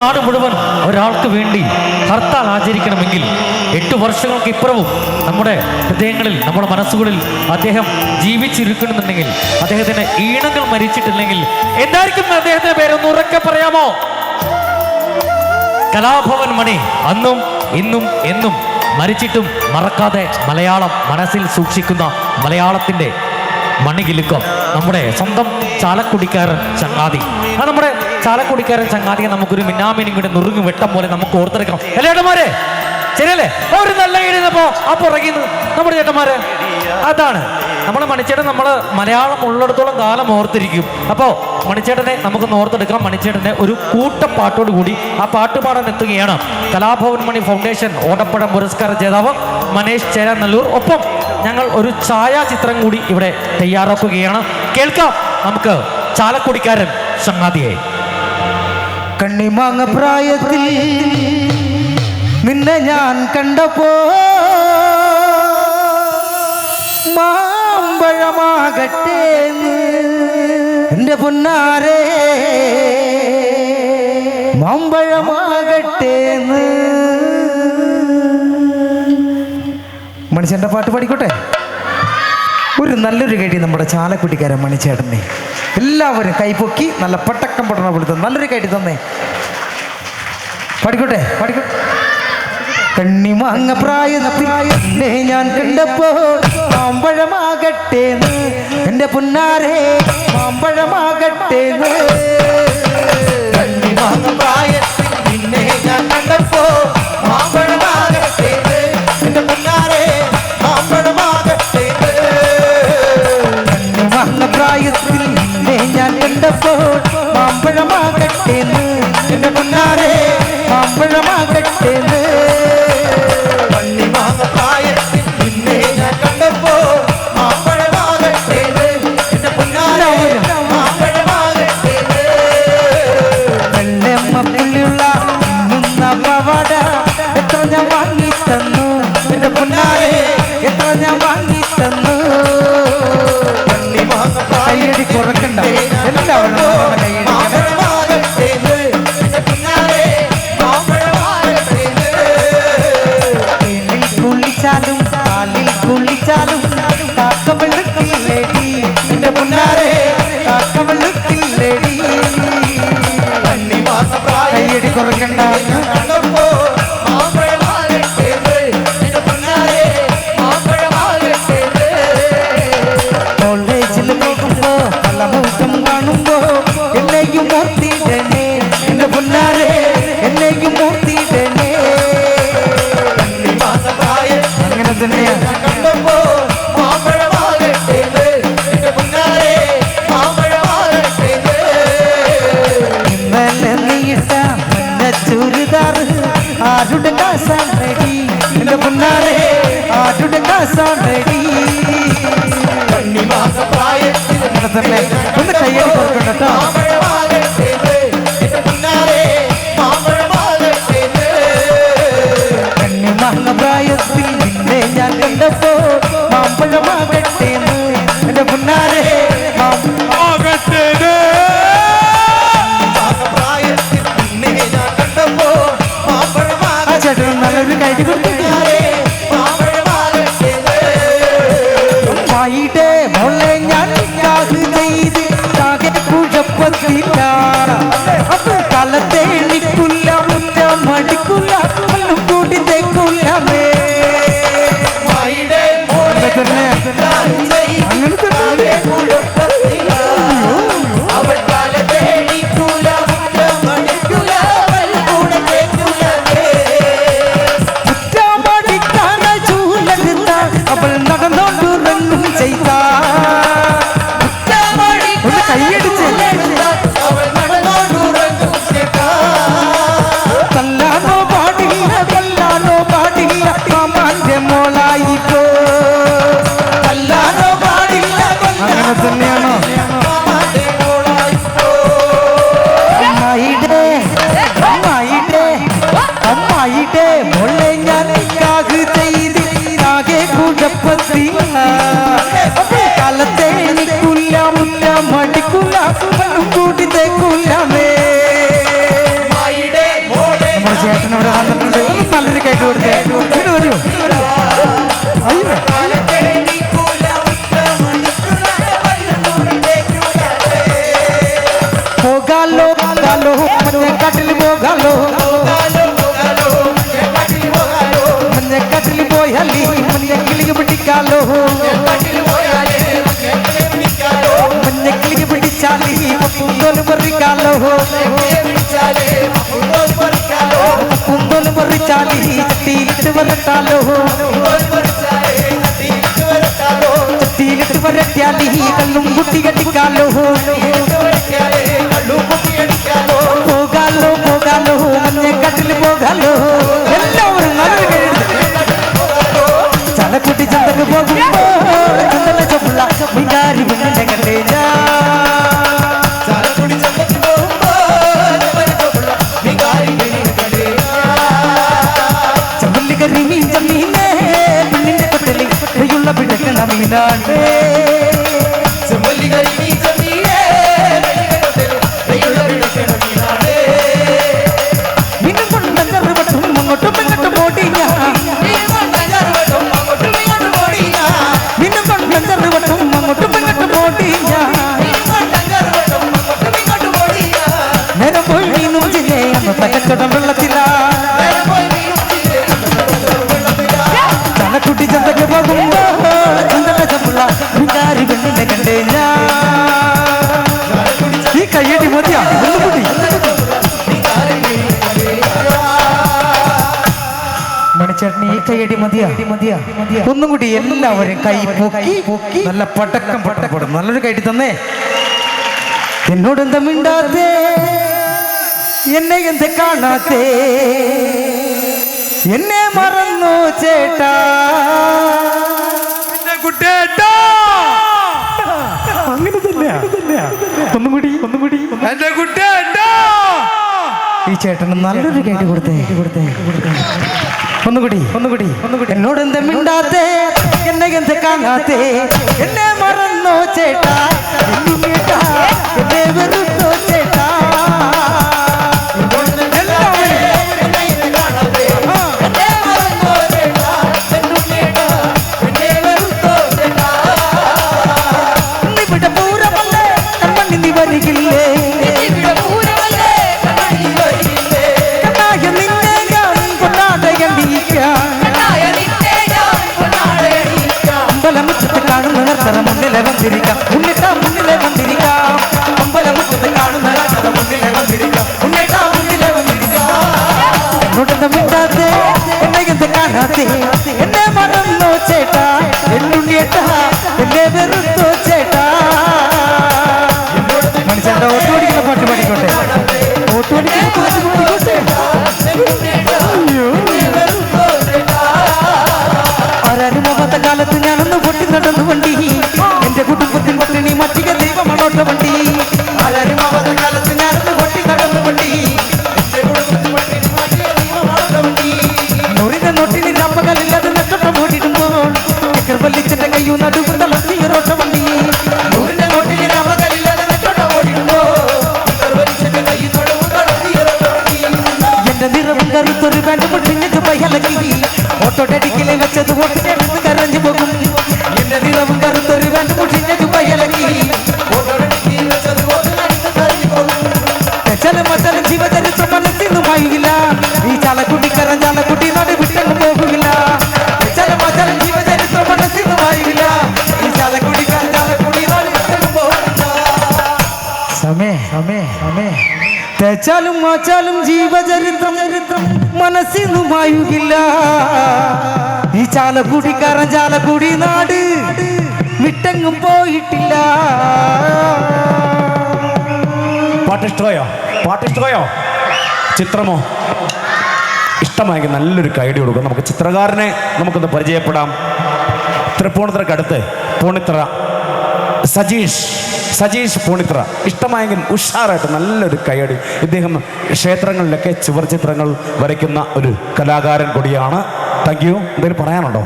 നാട് മുഴുവൻ ഒരാൾക്ക് വേണ്ടി ഹർത്താൽ ആചരിക്കണമെങ്കിൽ എട്ട് വർഷങ്ങൾക്ക് ഇപ്പുറവും നമ്മുടെ ഹൃദയങ്ങളിൽ നമ്മുടെ മനസ്സുകളിൽ അദ്ദേഹം ജീവിച്ചിരിക്കണമെന്നുണ്ടെങ്കിൽ അദ്ദേഹത്തിന് ഈണങ്ങൾ മരിച്ചിട്ടില്ലെങ്കിൽ എന്തായിരിക്കും അദ്ദേഹത്തിന്റെ പേരൊന്ന് ഉറക്കെ പറയാമോ? കലാഭവൻ മണി അന്നും ഇന്നും എന്നും മരിച്ചിട്ടും മറക്കാതെ മലയാളം മനസ്സിൽ സൂക്ഷിക്കുന്ന മലയാളത്തിന്റെ മണികിലുക്കം. നമ്മുടെ സ്വന്തം ചാലക്കുടിക്കാരൻ ചങ്ങാതി. ആ നമ്മുടെ ചാലക്കുടിക്കാരൻ ചങ്ങാതിയെ നമുക്കൊരു മിന്നാമിനും കൂടെ നുറുങ്ങി വെട്ടം പോലെ നമുക്ക് ഓർത്തെടുക്കണം. അല്ലേ ഏട്ടന്മാരെ? ശരിയല്ലേ? ഒരു നല്ല എഴുന്നപ്പോ ആ പുറകിന്ന് നമ്മുടെ ചേട്ടന്മാരെ. അതാണ്. നമ്മൾ മണിച്ചേട്ടൻ നമ്മൾ മലയാളം ഉള്ളിടത്തോളം കാലം ഓർത്തിരിക്കും. അപ്പോൾ മണിച്ചേട്ടനെ നമുക്ക് ഓർത്തെടുക്കാം മണിച്ചേട്ടന്റെ ഒരു കൂട്ടപ്പാട്ടോട് കൂടി ആ പാട്ട് പാടാൻ എത്തുകയാണ്. കലാഭവൻ മണി ഫൗണ്ടേഷൻ ഓടപ്പഴം പുരസ്കാര ജേതാവ് മനേഷ് ചേരാനല്ലൂർ. ഒപ്പം ഞങ്ങൾ ഒരു ഛായാചിത്രം കൂടി ഇവിടെ തയ്യാറാക്കുകയാണ്. കേൾക്കാം നമുക്ക് ചാലക്കുടിക്കാരൻ സംഗാതിയെ. കണ്ണിമാങ്ങ പ്രായത്തിൽ നിന്നെ ഞാൻ കണ്ടപ്പോ മാമ്പഴമാകട്ടെ എന്റെ പൊന്നാരേ. മാമ്പഴമാകട്ടെ മണിച്ചേട്ടന്റെ പാട്ട് പാടിക്കോട്ടെ? ഒരു നല്ലൊരു കയറ്റി നമ്മുടെ ചാലക്കുട്ടിക്കാരൻ മണിച്ചേട്ടനെ. എല്ലാവരും കൈപൊക്കി നല്ല പട്ടക്കം പൊട്ടണ പോലത്തെ നല്ലൊരു കയറ്റി തന്നേ. പഠിക്കോട്ടെ പഠിക്കോട്ടെ കണ്ണിമാങ്ങ പ്രായത്തിനെ ഞാൻ കണ്ടപ്പോ മാമ്പഴമാകട്ടെ എന്റെ പുന്നാരെ മാമ്പഴമാകട്ടെ കണ്ണിമാങ്ങ പ്രായത്തിൽ നിന്നെ ഞാൻ കണ്ടപ്പോ അങ്ങനെ തന്നെയാ ഇന്നലെ നീയിട്ട മഞ്ഞ ചുരിദാറ് ആരുടെ കാസാണടി? എന്റെ പൊന്നാരെ ആരുടെ കാസാണടി? പ്രായത്തിൽ തന്നെ നല്ലൊരു കൈ ಕೂಲ ಬಂದು ಕೂಡಿದೆ ಕೂಲ ಮೇ നമ്മുടെ ചേട്ടനോട് വന്നിട്ടുണ്ട് ഒന്ന് നല്ലൊരു കേട്ട് കൊടുത്തേ ഇങ്ങോട്ട് വരൂ അയ്യോ പോകാലോ പോകാലോ മഞ്ഞ കാട്ടിൽ പോകാലോ മഞ്ഞ കാട്ടിൽ പോയാലി മഞ്ഞ കിളിക്ക് പിടിക്കാലോ মর কালো হলে বিচারে কুন্দন মর কালো কুন্দন মর চালি তিলত মর কালো কুন্দন মর চালে তিলত মর কালো তিলত মর চালি কলুম গুটি গটি কালো হো ভোগালো ভোগালো মনে কাটল ভোগালো ಎಲ್ಲವರು ನನಗೆ ಚಲಕುಟಿ ಚಂದಕ ಹೋಗುವ ಚಂದನ ಚಪ್ಪಲ ಬಿಂಗಾರಿ ಬಿಂಗಡ പറ്റച്ചടം വെള്ളത്തിലാ. ചന്തക്ക് കണ്ടേ ഞാൻ. ഈ കയ്യടി മതിയാ ഈ ഒന്നും കൂടി എല്ലാവരും കൈ പൊക്കി പൊക്കി നല്ല പടക്കം പട്ടപ്പെടും നല്ലൊരു കൈട്ടി തന്നേ. എന്നോടെന്താ മിണ്ടാത്തേ? എന്നെ എന്ത് കാണാത്തേ? എന്നെ മറന്നു ചേട്ടാ. കുട്ടേട്ടാ അങ്ങനെ തന്നെയാ. ഒന്നും കൂടി ഒന്നും കൂടി എന്റെ കുട്ടേട്ടാ ഈ ചേട്ടന് നല്ലൊരു കേട്ട് കൊടുത്തേ. കൊടുത്തേ കൊടുത്തേ ഒന്നുകൂടി ഒന്നുകൂടി ഒന്നുകൂടി എന്നോട് എന്ത് മിണ്ടാത്തേ? എന്നെ എന്ത് കാണാത്തേ? എന്നെ മറന്നോ ചേട്ടാ. എന്നോടെന്താ മിണ്ടാത്തേ എന്നെ എന്ത് കാണാത്തേ എന്നെ മറന്നോ ചേട്ടാ എന്നുണ്ണിയേട്ടാ തേച്ചാലും മാച്ചാലും ജീവചരിത്രം ചരിത്രം മനസ്സിന്നു മായുകില്ല ഈ ചാലക്കുടിക്കാരൻ ചാലക്കുടി നാട് വിട്ടെങ്ങും പോയിട്ടില്ല. പാട്ടിഷ്ടമായോ? പാട്ടിഷ്ടമായോ? ചിത്രമോ? ഇഷ്ടമായെങ്കിൽ നല്ലൊരു കൈഡി കൊടുക്കും നമുക്ക് ചിത്രകാരനെ നമുക്കൊന്ന് പരിചയപ്പെടാം. തൃപ്പൂണിത്തറക്കടുത്ത് പൂണിത്തറ. സജീഷ്. സജീഷ് പൂണിത്ര. ഇഷ്ടമായെങ്കിൽ ഉഷാറായിട്ട് നല്ലൊരു കൈയടി ഇദ്ദേഹം ക്ഷേത്രങ്ങളിലൊക്കെ ചുവർ ചിത്രങ്ങൾ വരയ്ക്കുന്ന ഒരു കലാകാരൻ കൂടിയാണ്. താങ്ക് യു എന്തെങ്കിലും പറയാനുണ്ടോ?